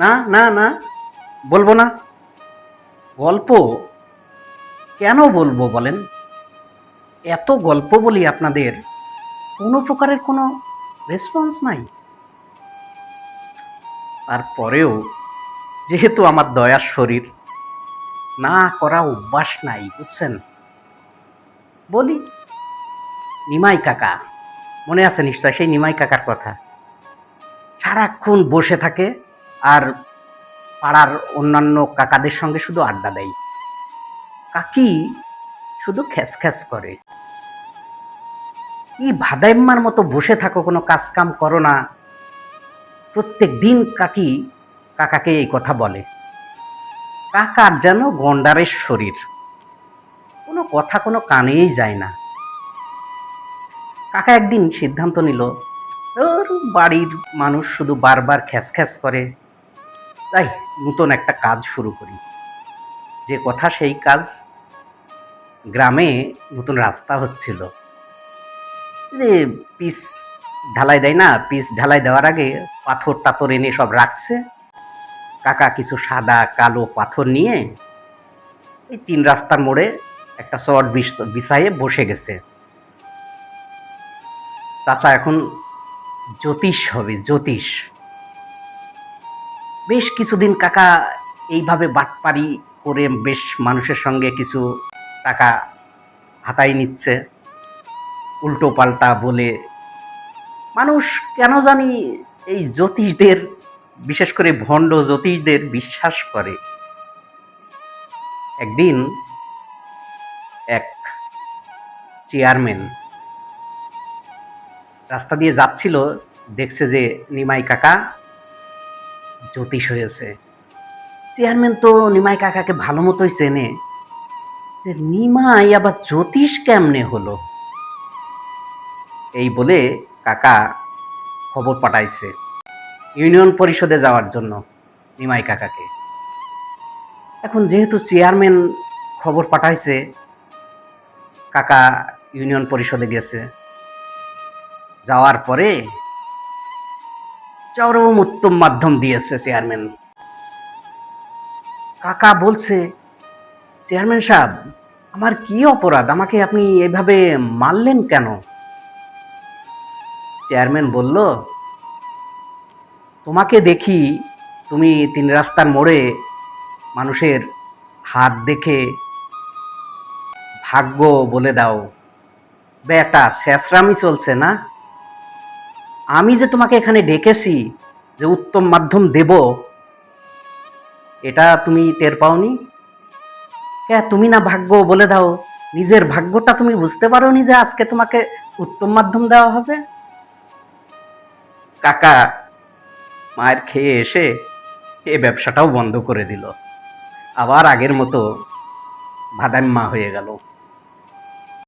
না না না, বলব না। গল্প কেন বলব বলেন? এত গল্প বলি আপনাদের, কোনো প্রকারের কোনো রেসপন্স নাই। তারপরেও যেহেতু আমার দয়ার শরীর, না করা অভ্যাস নাই, বুঝছেন? বলি, নিমাই কাকা, মনে আছে নিশ্চয় সেই নিমাই কাকার কথা? সারাক্ষণ বসে থাকে আর পাড়ার অন্যান্য কাকাদের সঙ্গে শুধু আড্ডা দেয়। কাকি শুধু খ্যাস খ্যাস করে। কি ভাদাইম্মার মতো বসে থাকো, কোনো কাজ কাম করো না। প্রত্যেক দিন কাকি কাকাকে এই কথা বলে। কাকার যেন গন্ডারের শরীর। কোনো কথা কোনো কানেই যায় না। কাকা একদিন সিদ্ধান্ত নিল ওর বাড়ির মানুষ শুধু বারবার খ্যাস খ্যাস করে। তাই নতুন একটা কাজ শুরু করি। যে কথা সেই কাজ গ্রামে নতুন রাস্তা হচ্ছিল। যে পিস ঢালাই দেয় না, পিস ঢালাই দেওয়ার আগে পাথর টাথর এনে সব রাখছে। কাকা কিছু সাদা, কালো পাথর নিয়ে এই তিন রাস্তার মোড়ে একটা শর্ট বিছায়ে বসে গেছে। চাচা এখন জ্যোতিষ হবে, জ্যোতিষ। বেশ কিছুদিন কাকা এইভাবে বাটপারি করে বেশ মানুষের সঙ্গে কিছু টাকা হাতাই নিচ্ছে, উল্টো পাল্টা বলে। মানুষ কেন জানি এই জ্যোতিষদের, বিশেষ করে ভণ্ড জ্যোতিষদের বিশ্বাস করে। একদিন এক চেয়ারম্যান রাস্তা দিয়ে যাচ্ছিল, দেখছে যে নিমাই কাকা জ্যোতিষ হয়েছে। চেয়ারম্যান তো নিমাই কাকাকে ভালো মতোই চেনে। যে নিমাই আবার জ্যোতিষ কেমনে হলো? এই বলে কাকা খবর পাঠাইছে ইউনিয়ন পরিষদে যাওয়ার জন্য নিমাই কাকাকে। এখন যেহেতু চেয়ারম্যান খবর পাঠাইছে, কাকা ইউনিয়ন পরিষদে গেছে। যাওয়ার পরে চরম উত্তম মাধ্যম দিয়েছে চেয়ারম্যান। কাকা বলছে, চেয়ারম্যান সাহেব, আমার কি অপরাধ? আমাকে আপনি এভাবে মারলেন কেন? চেয়ারম্যান বলল, তোমাকে দেখি তুমি তিন রাস্তার মোড়ে মানুষের হাত দেখে ভাগ্য বলে দাও। বেটা, শেষরামি চলছে না? আমি যে তোমাকে এখানে ডেকেছি, যে উত্তম মাধ্যম দেব, এটা তুমি টের পাওনি? হ্যাঁ তুমি না ভাগ্য বলে দাও। নিজের ভাগ্যটা তুমি বুঝতে পারোনি যে আজকে তোমাকে উত্তম মাধ্যম দেওয়া হবে? কাকা, মায়ের খেয়ে এসে এ ব্যবসাটাও বন্ধ করে দিল। আবার আগের মতো ভাদাম্মা হয়ে গেল।